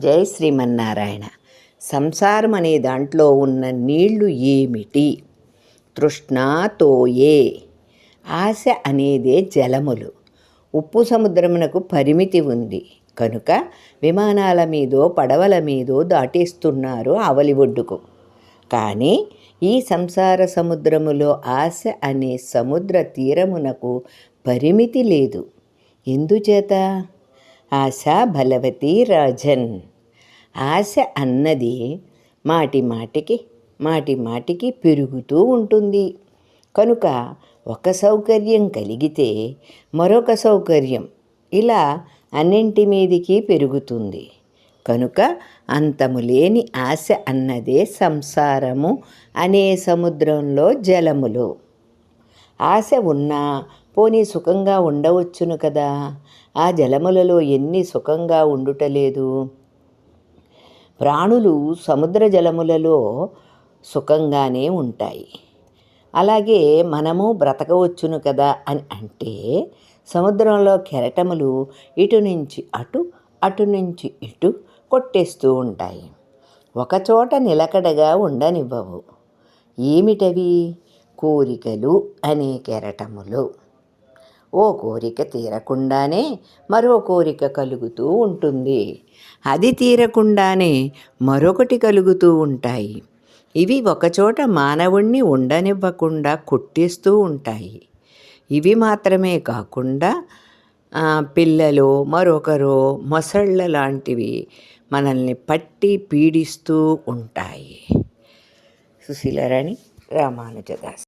జై శ్రీమన్నారాయణ. సంసారం అనే దాంట్లో ఉన్న నీళ్ళు ఏమిటి? తృష్ణాతోయే ఆశ అనేదే జలములు. ఉప్పు సముద్రమునకు పరిమితి ఉంది. కనుక విమానాల మీదో పడవల మీదో దాటేస్తున్నారు ఆవలి ఒడ్డుకు. కానీ ఈ సంసార సముద్రములో ఆశ అనే సముద్ర తీరమునకు పరిమితి లేదు. ఎందుచేత? ఆశ బలవతి రాజన్. ఆశ అన్నది మాటి మాటికి మాటి మాటికి పెరుగుతూ ఉంటుంది. కనుక ఒక సౌకర్యం కలిగితే మరొక సౌకర్యం ఇలా అన్నింటి మీదికి పెరుగుతుంది. కనుక అంతము లేని ఆశ అన్నదే సంసారము అనే సముద్రంలో జలములు. ఆశ ఉన్నా పోనీ సుఖంగా ఉండవచ్చును కదా? ఆ జలములలో ఎన్ని సుఖంగా ఉండుటలేదు ప్రాణులు సముద్ర జలములలో సుఖంగానే ఉంటాయి. అలాగే మనము బ్రతకవచ్చును కదా అని అంటే సముద్రంలో కెరటములు ఇటు నుంచి అటు అటు నుంచి ఇటు కొట్టేస్తూ ఉంటాయి. ఒకచోట నిలకడగా ఉండనివ్వవు. ఏమిటవి? కోరికలు అనే కెరటములు. ఓ కోరిక తీరకుండానే మరో కోరిక కలుగుతూ ఉంటుంది. అది తీరకుండానే మరొకటి కలుగుతూ ఉంటాయి. ఇవి ఒకచోట మానవుణ్ణి ఉండనివ్వకుండా కొట్టేస్తూ ఉంటాయి. ఇవి మాత్రమే కాకుండా పిల్లలు మరొకరు మొసళ్ళ లాంటివి మనల్ని పట్టి పీడిస్తూ ఉంటాయి. సుశీలరాణి రామానుజదాస్.